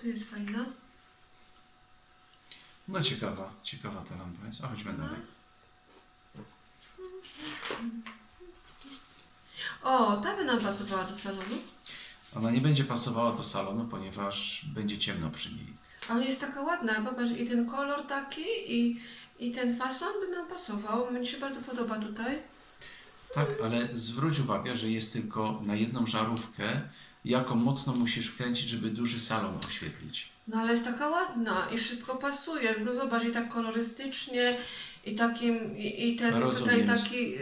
tu jest fajna. No ciekawa, ciekawa ta lampa jest. A chodźmy dalej. O, ta by nam pasowała do salonu. Ona nie będzie pasowała do salonu, ponieważ będzie ciemno przy niej. Ale jest taka ładna, popatrz, i ten kolor taki, i, i ten fason by nam pasował. Mnie się bardzo podoba tutaj. Tak, ale zwróć uwagę, że jest tylko na jedną żarówkę, jaką mocno musisz wkręcić, żeby duży salon oświetlić. No ale jest taka ładna i wszystko pasuje. No zobacz, i tak kolorystycznie, i takim, i, i ten tutaj Rozumiem. taki, y,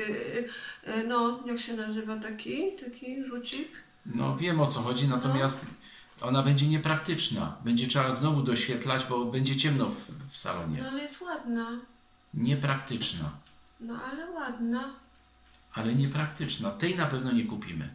y, y, no jak się nazywa taki, taki rzucik? No wiem o co chodzi, natomiast ona będzie niepraktyczna. Będzie trzeba znowu doświetlać, bo będzie ciemno w, w No salonie. ale jest ładna. Niepraktyczna, No ale ładna. ale niepraktyczna. Tej na pewno nie kupimy.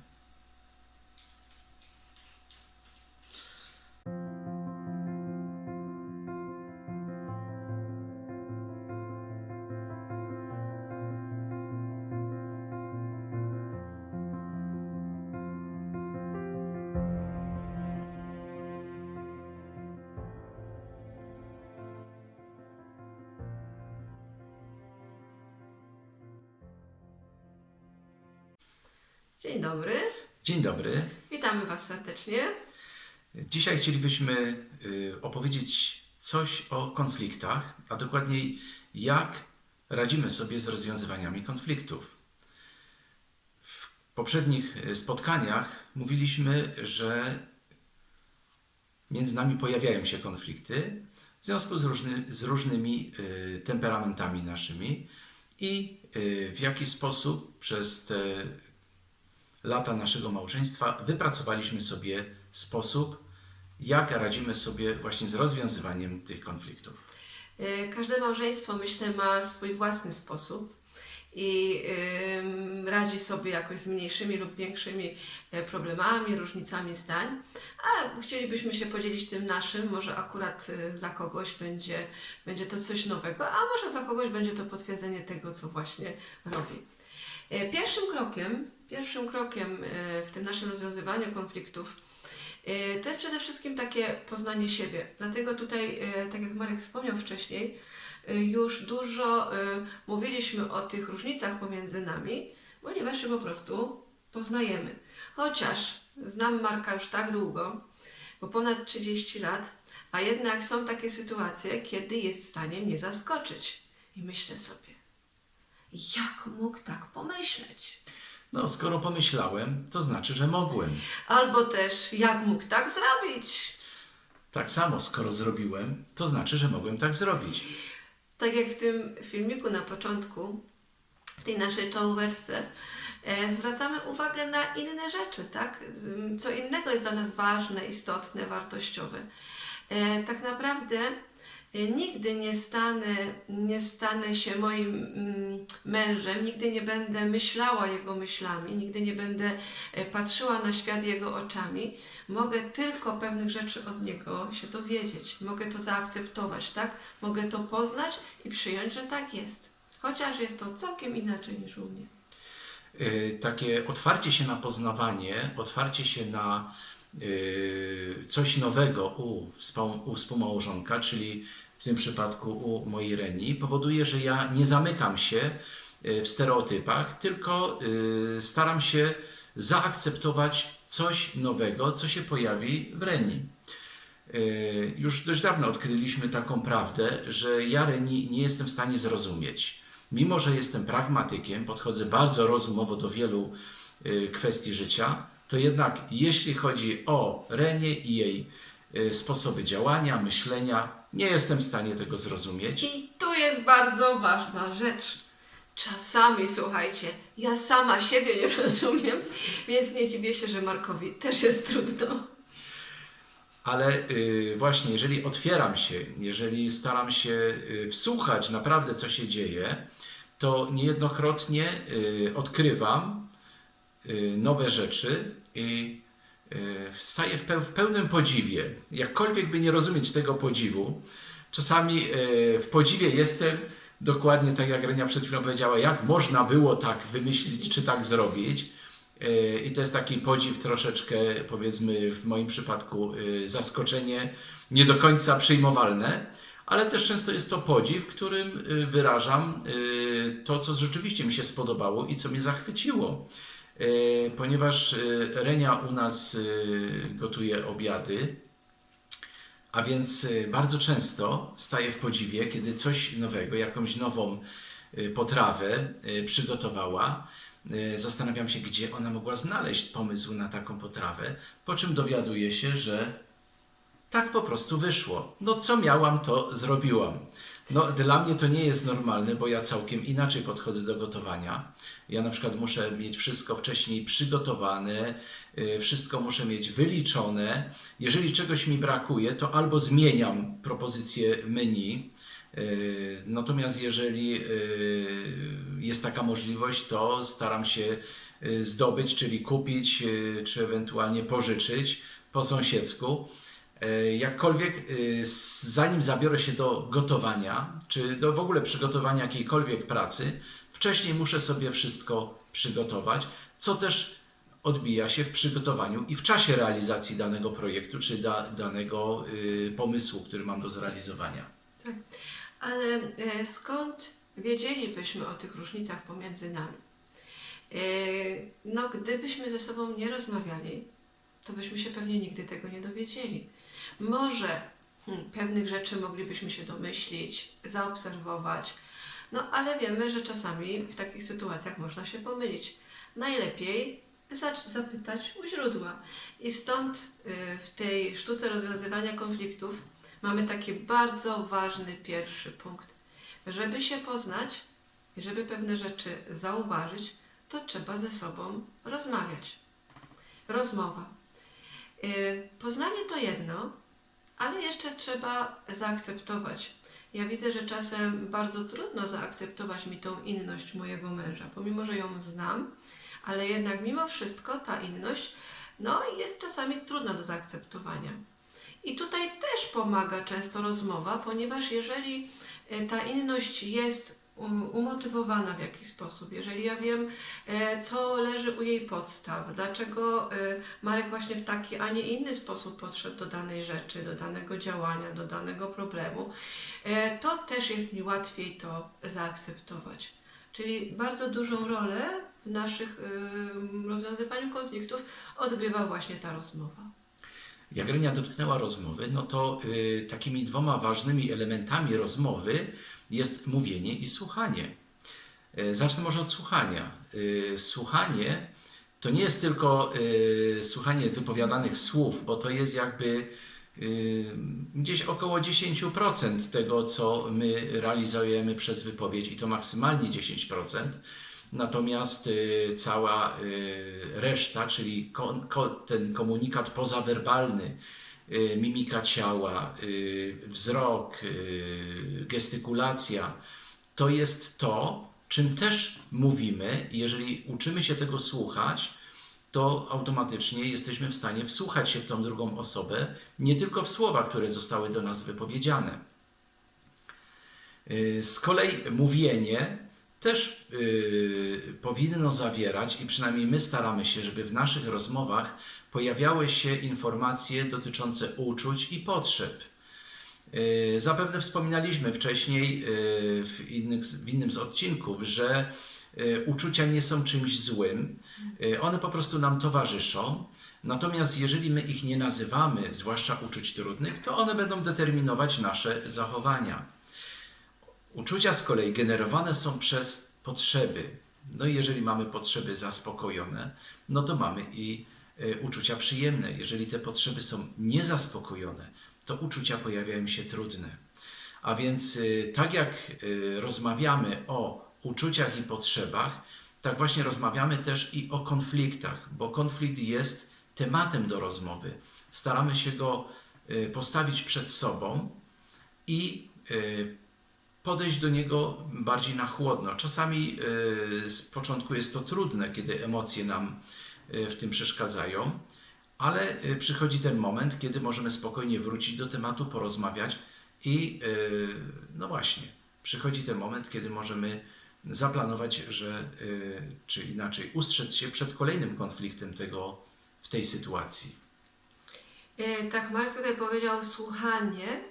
Dzień dobry. Dzień dobry. Witamy Was serdecznie. Dzisiaj chcielibyśmy y, opowiedzieć coś o konfliktach, a dokładniej jak radzimy sobie z rozwiązywaniami konfliktów. W poprzednich y, spotkaniach mówiliśmy, że między nami pojawiają się konflikty w związku z, różny, z różnymi y, temperamentami naszymi i w jaki sposób przez te lata naszego małżeństwa wypracowaliśmy sobie sposób, jak radzimy sobie właśnie z rozwiązywaniem tych konfliktów. E, Każde małżeństwo, myślę, ma swój własny sposób i radzi sobie jakoś z mniejszymi lub większymi e, problemami, różnicami zdań. A chcielibyśmy się podzielić tym naszym, może akurat y, dla kogoś będzie, będzie to coś nowego, a może dla kogoś będzie to potwierdzenie tego, co właśnie robi. E, Pierwszym krokiem, pierwszym krokiem e, w tym naszym rozwiązywaniu konfliktów e, to jest przede wszystkim takie poznanie siebie. Dlatego tutaj, e, tak jak Marek wspomniał wcześniej, już dużo mówiliśmy o tych różnicach pomiędzy nami, ponieważ się po prostu poznajemy. Chociaż znam Marka już tak długo, bo ponad 30 lat, a jednak są takie sytuacje, kiedy jest w stanie mnie zaskoczyć. I myślę sobie, jak mógł tak pomyśleć? No, skoro pomyślałem, to znaczy, że mogłem. Albo też, jak mógł tak zrobić? Tak samo, skoro zrobiłem, to znaczy, że mogłem tak zrobić. Tak jak w tym filmiku na początku, w tej naszej czołóweczce, e, zwracamy uwagę na inne rzeczy, tak? Co innego jest dla nas ważne, istotne, wartościowe. E, tak naprawdę nigdy nie stanę, nie stanę się moim mm, mężem, nigdy nie będę myślała jego myślami, nigdy nie będę e, patrzyła na świat jego oczami. Mogę tylko pewnych rzeczy od niego się dowiedzieć, mogę to zaakceptować, tak? Mogę to poznać i przyjąć, że tak jest. Chociaż jest to całkiem inaczej niż u mnie. Yy, takie otwarcie się na poznawanie, otwarcie się na coś nowego u, u współmałżonka, czyli w tym przypadku u mojej Reni, powoduje, że ja nie zamykam się yy, w stereotypach, tylko yy, staram się zaakceptować coś nowego, co się pojawi w Reni. Już dość dawno odkryliśmy taką prawdę, że ja Reni nie jestem w stanie zrozumieć. Mimo, że jestem pragmatykiem, podchodzę bardzo rozumowo do wielu y, kwestii życia, to jednak jeśli chodzi o Renię i jej y, sposoby działania, myślenia, nie jestem w stanie tego zrozumieć. I tu jest bardzo ważna rzecz. Czasami, słuchajcie, ja sama siebie nie rozumiem, więc nie dziwię się, że Markowi też jest trudno. Ale y, właśnie, jeżeli otwieram się, jeżeli staram się y, wsłuchać naprawdę, co się dzieje, to niejednokrotnie y, odkrywam nowe rzeczy i y, staję w, peł- w pełnym podziwie. Jakkolwiek by nie rozumieć tego podziwu, czasami y, w podziwie jestem dokładnie tak, jak Renia przed chwilą powiedziała, jak można było tak wymyślić czy tak zrobić. I to jest taki podziw troszeczkę, powiedzmy w moim przypadku, zaskoczenie nie do końca przyjmowalne, ale też często jest to podziw, którym wyrażam to, co rzeczywiście mi się spodobało i co mnie zachwyciło. E, Ponieważ e, Renia u nas e, gotuje obiady, a więc bardzo często staję w podziwie, kiedy coś nowego, jakąś nową potrawę przygotowała. Zastanawiam się, gdzie ona mogła znaleźć pomysł na taką potrawę, po czym dowiaduję się, że tak po prostu wyszło. No co miałam, to zrobiłam. No, dla mnie to nie jest normalne, bo ja całkiem inaczej podchodzę do gotowania. Ja na przykład muszę mieć wszystko wcześniej przygotowane, y, wszystko muszę mieć wyliczone. Jeżeli czegoś mi brakuje, to albo zmieniam propozycję menu, y, natomiast jeżeli y, jest taka możliwość, to staram się zdobyć, czyli kupić, czy ewentualnie pożyczyć po sąsiedzku. E, Jakkolwiek, s- zanim zabiorę się do gotowania, czy do w ogóle przygotowania jakiejkolwiek pracy, wcześniej muszę sobie wszystko przygotować, co też odbija się w przygotowaniu i w czasie realizacji danego projektu, czy da, danego y, pomysłu, który mam do zrealizowania. Ale e, skąd wiedzielibyśmy o tych różnicach pomiędzy nami? E, No, gdybyśmy ze sobą nie rozmawiali, to byśmy się pewnie nigdy tego nie dowiedzieli. Może hmm, pewnych rzeczy moglibyśmy się domyślić, zaobserwować, no ale wiemy, że czasami w takich sytuacjach można się pomylić. Najlepiej za- zapytać u źródła. I stąd y, w tej sztuce rozwiązywania konfliktów mamy taki bardzo ważny pierwszy punkt. Żeby się poznać i żeby pewne rzeczy zauważyć, to trzeba ze sobą rozmawiać. Rozmowa. Y, Poznanie to jedno, ale jeszcze trzeba zaakceptować. Ja widzę, że czasem bardzo trudno zaakceptować mi tą inność mojego męża, pomimo że ją znam, ale jednak mimo wszystko ta inność no, jest czasami trudna do zaakceptowania. I tutaj też pomaga często rozmowa, ponieważ jeżeli e, ta inność jest umotywowana w jakiś sposób, jeżeli ja wiem, e, co leży u jej podstaw, dlaczego e, Marek właśnie w taki, a nie inny sposób podszedł do danej rzeczy, do danego działania, do danego problemu, e, to też jest mi łatwiej to zaakceptować. Czyli bardzo dużą rolę w naszych rozwiązywaniu konfliktów odgrywa właśnie ta rozmowa. Jak Renia dotknęła rozmowy, no to y, takimi dwoma ważnymi elementami rozmowy jest mówienie i słuchanie. Y, zacznę może od słuchania. Y, słuchanie to nie jest tylko y, słuchanie wypowiadanych słów, bo to jest jakby gdzieś około 10% tego, co my realizujemy przez wypowiedź i to maksymalnie 10%. Natomiast cała reszta, czyli ten komunikat pozawerbalny, mimika ciała, y, wzrok, y, gestykulacja, to jest to, czym też mówimy. Jeżeli uczymy się tego słuchać, to automatycznie jesteśmy w stanie wsłuchać się w tą drugą osobę, nie tylko w słowa, które zostały do nas wypowiedziane. Y, Z kolei mówienie też y, powinno zawierać, i przynajmniej my staramy się, żeby w naszych rozmowach pojawiały się informacje dotyczące uczuć i potrzeb. Y, Zapewne wspominaliśmy wcześniej y, w, innych, w innym z odcinków, że uczucia nie są czymś złym, one po prostu nam towarzyszą. Natomiast jeżeli my ich nie nazywamy, zwłaszcza uczuć trudnych, to one będą determinować nasze zachowania. Uczucia z kolei generowane są przez potrzeby. No i jeżeli mamy potrzeby zaspokojone, no to mamy i y, uczucia przyjemne. Jeżeli te potrzeby są niezaspokojone, to uczucia pojawiają się trudne. A więc y, tak jak y, rozmawiamy o uczuciach i potrzebach, tak właśnie rozmawiamy też i o konfliktach, bo konflikt jest tematem do rozmowy. Staramy się go postawić przed sobą i podejść do niego bardziej na chłodno. Czasami y, z początku jest to trudne, kiedy emocje nam y, w tym przeszkadzają, ale y, przychodzi ten moment, kiedy możemy spokojnie wrócić do tematu, porozmawiać i no właśnie, przychodzi ten moment, kiedy możemy zaplanować, że, czy inaczej, ustrzec się przed kolejnym konfliktem tego, w tej sytuacji. Tak, Mark tutaj powiedział słuchanie.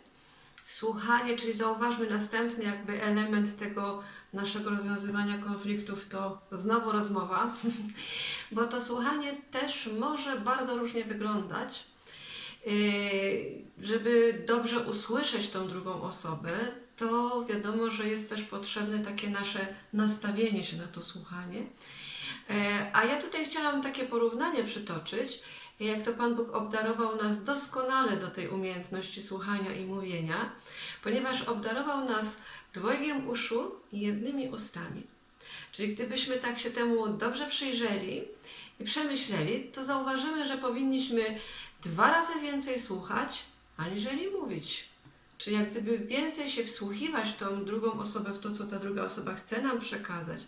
Słuchanie, czyli zauważmy następny jakby element tego naszego rozwiązywania konfliktów, to znowu rozmowa, bo to słuchanie też może bardzo różnie wyglądać. E, Żeby dobrze usłyszeć tą drugą osobę, to wiadomo, że jest też potrzebne takie nasze nastawienie się na to słuchanie. E, A ja tutaj chciałam takie porównanie przytoczyć, jak to Pan Bóg obdarował nas doskonale do tej umiejętności słuchania i mówienia, ponieważ obdarował nas dwojgiem uszu i jednymi ustami. Czyli gdybyśmy tak się temu dobrze przyjrzeli i przemyśleli, to zauważymy, że powinniśmy dwa razy więcej słuchać, aniżeli mówić. Czyli jak gdyby więcej się wsłuchiwać w tą drugą osobę, w to, co ta druga osoba chce nam przekazać,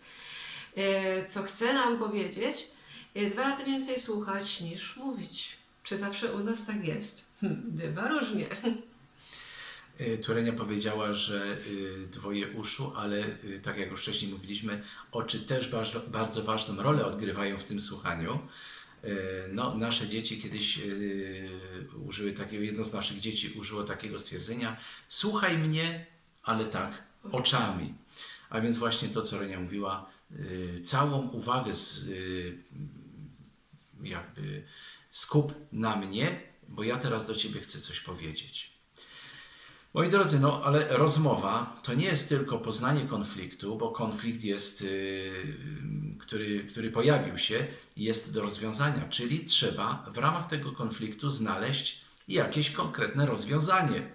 e, co chce nam powiedzieć, dwa razy więcej słuchać niż mówić. Czy zawsze u nas tak jest? Hm, Bywa różnie. Y, Turenia powiedziała, że y, dwoje uszu, ale y, tak jak już wcześniej mówiliśmy, oczy też bardzo, bardzo ważną rolę odgrywają w tym słuchaniu. Y, No, nasze dzieci kiedyś y, użyły takiego, jedno z naszych dzieci użyło takiego stwierdzenia: Słuchaj mnie, ale tak, oczami. A więc właśnie to, co Renia mówiła, y, całą uwagę z, y, jakby skup na mnie, bo ja teraz do Ciebie chcę coś powiedzieć. Moi drodzy, no ale rozmowa to nie jest tylko poznanie konfliktu, bo konflikt jest, yy, który, który pojawił się, jest do rozwiązania, czyli trzeba w ramach tego konfliktu znaleźć jakieś konkretne rozwiązanie.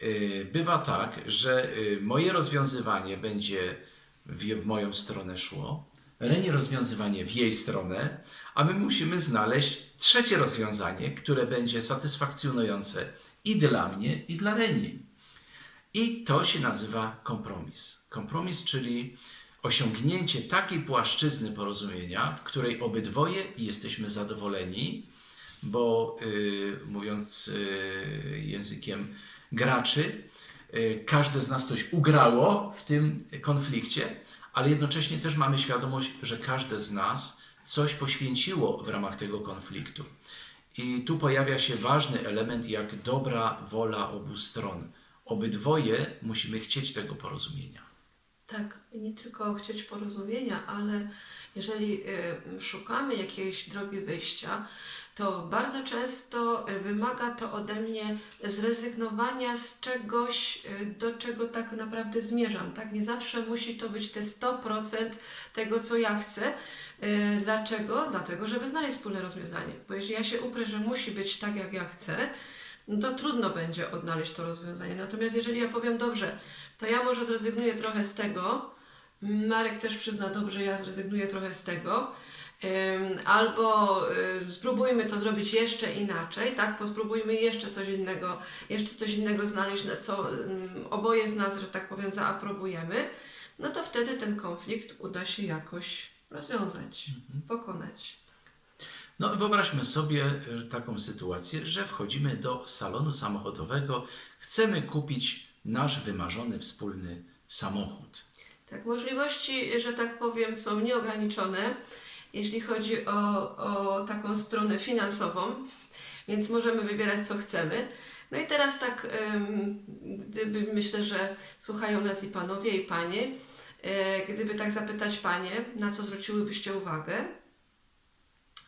Yy, Bywa tak, że yy, moje rozwiązywanie będzie w moją stronę szło, Reni rozwiązywanie w jej stronę, a my musimy znaleźć trzecie rozwiązanie, które będzie satysfakcjonujące i dla mnie, i dla Reni. I to się nazywa kompromis. Kompromis, czyli osiągnięcie takiej płaszczyzny porozumienia, w której obydwoje jesteśmy zadowoleni, bo yy, mówiąc yy, językiem graczy, yy, każde z nas coś ugrało w tym konflikcie, ale jednocześnie też mamy świadomość, że każde z nas coś poświęciło w ramach tego konfliktu. I tu pojawia się ważny element, jak dobra wola obu stron. Obydwoje musimy chcieć tego porozumienia. Tak, nie tylko chcieć porozumienia, ale jeżeli y, szukamy jakiejś drogi wyjścia, to bardzo często y, wymaga to ode mnie zrezygnowania z czegoś, y, do czego tak naprawdę zmierzam. Tak? Nie zawsze musi to być te 100% tego, co ja chcę. Dlaczego? Dlatego, żeby znaleźć wspólne rozwiązanie. Bo jeżeli ja się uprę, że musi być tak, jak ja chcę, no to trudno będzie odnaleźć to rozwiązanie. Natomiast jeżeli ja powiem, dobrze, to ja może zrezygnuję trochę z tego, Marek też przyzna, dobrze, ja zrezygnuję trochę z tego, albo y, spróbujmy to zrobić jeszcze inaczej, tak, spróbujmy jeszcze coś innego, jeszcze coś innego znaleźć, na co ym, oboje z nas, że tak powiem, zaaprobujemy, no to wtedy ten konflikt uda się jakoś rozwiązać, pokonać. No wyobraźmy sobie e, taką sytuację, że wchodzimy do salonu samochodowego, chcemy kupić nasz wymarzony wspólny samochód. Tak, możliwości, że tak powiem, są nieograniczone, jeśli chodzi o, o taką stronę finansową, więc możemy wybierać, co chcemy. No i teraz tak, gdyby myślę, że słuchają nas i panowie, i panie, e, gdyby tak zapytać panie, na co zwróciłybyście uwagę,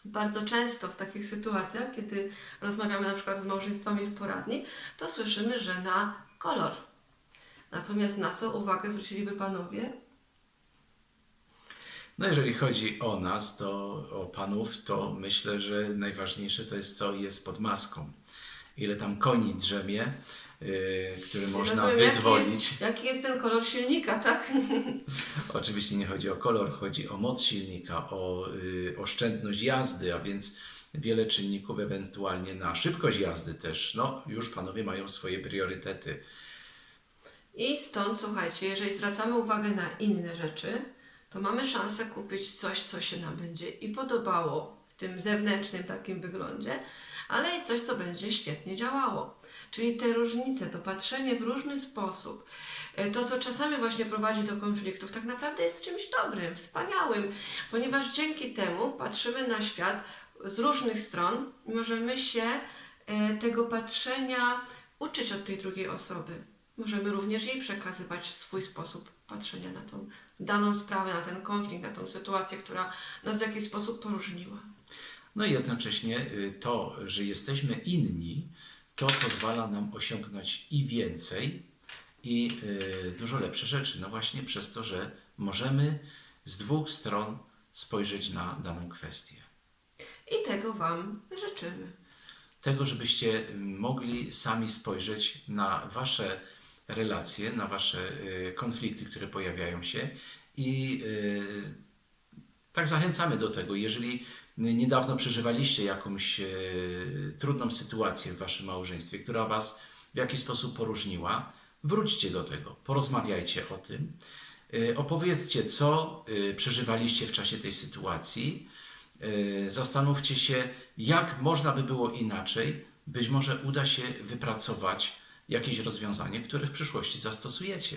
bardzo często w takich sytuacjach, kiedy rozmawiamy na przykład z małżeństwami w poradni, to słyszymy, że na kolor. Natomiast na co uwagę zwróciliby panowie? No jeżeli chodzi o nas, to o panów, to myślę, że najważniejsze to jest co jest pod maską. Ile tam koni drzemie, yy, który można Rozumiem, Jaki wyzwolić. jest, jaki jest ten kolor silnika, tak? Oczywiście nie chodzi o kolor, chodzi o moc silnika, o y, oszczędność jazdy, a więc wiele czynników ewentualnie na szybkość jazdy też. No, już panowie mają swoje priorytety. I stąd, słuchajcie, jeżeli zwracamy uwagę na inne rzeczy, to mamy szansę kupić coś, co się nam będzie i podobało w tym zewnętrznym takim wyglądzie, ale i coś, co będzie świetnie działało. Czyli te różnice, to patrzenie w różny sposób, e, to, co czasami właśnie prowadzi do konfliktów, tak naprawdę jest czymś dobrym, wspaniałym, ponieważ dzięki temu patrzymy na świat z różnych stron i możemy się e, tego patrzenia uczyć od tej drugiej osoby. Możemy również jej przekazywać swój sposób patrzenia na tą daną sprawę, na ten konflikt, na tą sytuację, która nas w jakiś sposób poróżniła. No i jednocześnie y, to, że jesteśmy inni, to pozwala nam osiągnąć i więcej, i y, dużo lepsze rzeczy. No właśnie przez to, że możemy z dwóch stron spojrzeć na daną kwestię. I tego Wam życzymy. Tego, żebyście y, mogli sami spojrzeć na Wasze relacje, na Wasze y, konflikty, które pojawiają się i y, tak zachęcamy do tego. Jeżeli niedawno przeżywaliście jakąś e, trudną sytuację w waszym małżeństwie, która was w jakiś sposób poróżniła, wróćcie do tego, porozmawiajcie o tym, opowiedzcie, co przeżywaliście w czasie tej sytuacji, zastanówcie się, jak można by było inaczej. Być może uda się wypracować jakieś rozwiązanie, które w przyszłości zastosujecie.